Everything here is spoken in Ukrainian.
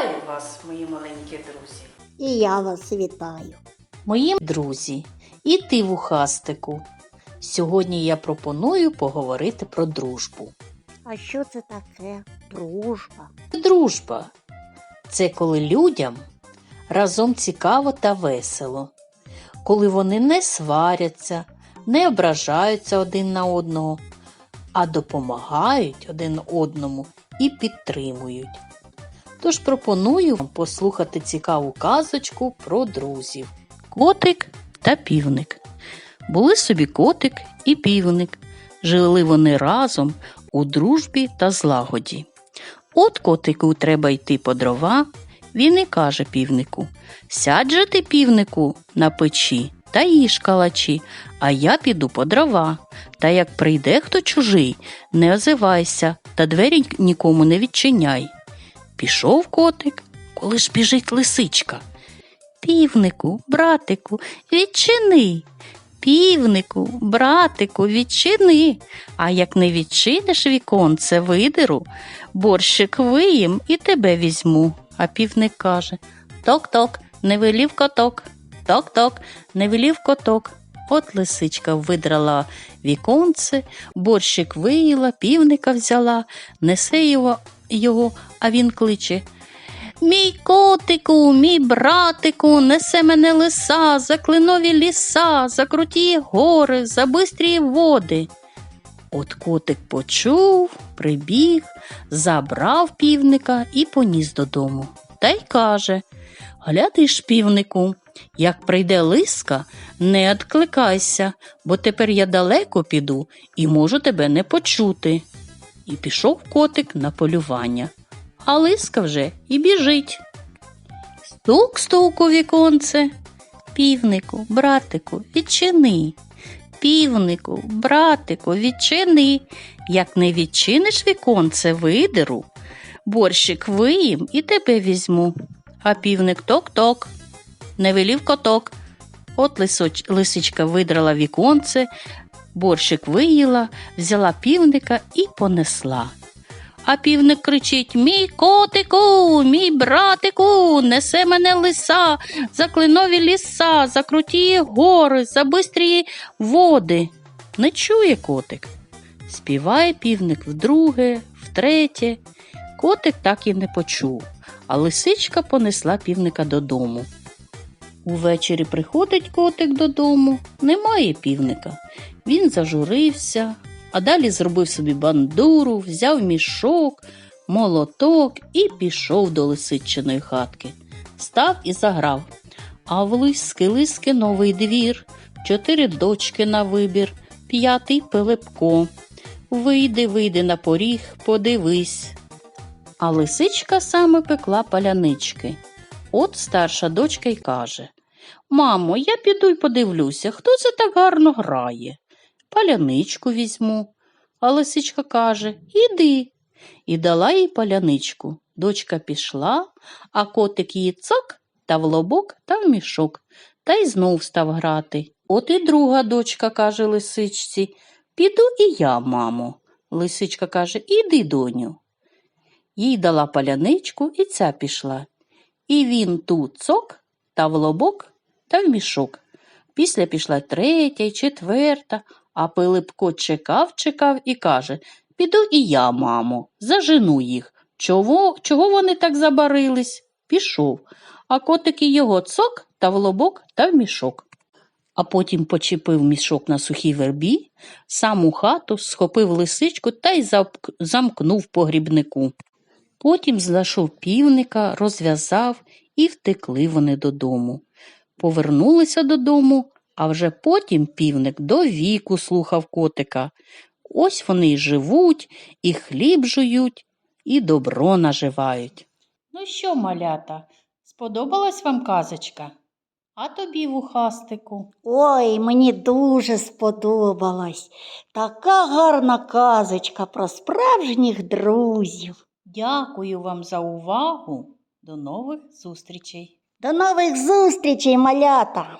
Вітаю вас, мої маленькі друзі. І я вас вітаю. Мої друзі, і ти, вухастику. Сьогодні я пропоную поговорити про дружбу. А що це таке? Дружба. Дружба це коли людям разом цікаво та весело, коли вони не сваряться, не ображаються один на одного, а допомагають один одному і підтримують. Тож пропоную вам послухати цікаву казочку про друзів. Котик та півник. Були собі котик і півник. Жили вони разом у дружбі та злагоді. От котику треба йти по дрова. Він і каже півнику Сядь же ти, півнику, на печі та їж калачі, а я піду по дрова. Та як прийде хто чужий, не озивайся та двері нікому не відчиняй. Пішов котик, коли ж біжить лисичка. Півнику, братику, відчини. Півнику, братику, відчини. А як не відчиниш віконце видеру, борщик виїм і тебе візьму. А півник каже Ток-ток, не велів коток, ток-ток, не велів коток. От лисичка видрала віконце, борщик виїла, півника взяла, несе його, його а він кличе. Мій котику, мій братику, несе мене лиса, за клинові ліса, за круті гори, за бистрі води. От котик почув, прибіг, забрав півника і поніс додому. Та й каже Гляди ж, півнику, як прийде лиска, не відкликайся, бо тепер я далеко піду і можу тебе не почути. І пішов котик на полювання, а лиска вже і біжить. Стук-стук у віконце. Півнику, братику, відчини. Півнику, братику, відчини. Як не відчиниш віконце, видеру, борщик виїм і тебе візьму. А півник ток-ток, не велів коток. От лисоч, лисичка видрала віконце, борщик виїла, взяла півника і понесла. А півник кричить Мій котику, мій братику, несе мене лиса, за клинові ліса, за круті гори, за бистрі води. Не чує котик. Співає півник вдруге, втретє. Котик так і не почув, а лисичка понесла півника додому. Увечері приходить котик додому, немає півника. Він зажурився, а далі зробив собі бандуру, взяв мішок, молоток і пішов до лисичиної хатки. Став і заграв. А в лиски лиски новий двір, чотири дочки на вибір, п'ятий Пилипко. Вийди, вийди на поріг, подивись. А лисичка саме пекла палянички. От старша дочка й каже Мамо, я піду й подивлюся, хто це так гарно грає. Паляничку візьму. А лисичка каже Іди. І дала їй паляничку. Дочка пішла, а котик її цок та в лобок та в мішок, та й знов став грати. От і друга дочка каже лисичці Піду і я, мамо. Лисичка каже Іди, доню. Їй дала паляничку, і ця пішла. І він ту цок та в лобок та в мішок. Після пішла третя й четверта, а Пилипко чекав, чекав і каже Піду і я, мамо, зажену їх. Чого, чого вони так забарились? Пішов, а котик і його цок та в лобок та в мішок. А потім почепив мішок на сухій вербі, сам у хату схопив лисичку та й замк- замкнув в погрібнику. Потім знайшов півника, розв'язав і втекли вони додому. Повернулися додому, а вже потім півник до віку слухав котика. Ось вони й живуть, і хліб жують, і добро наживають. Ну що, малята, сподобалась вам казочка? А тобі, вухастику? Ой, мені дуже сподобалась. Така гарна казочка про справжніх друзів. Дякую вам за увагу. До нових зустрічей! До нових зустрічей, малята!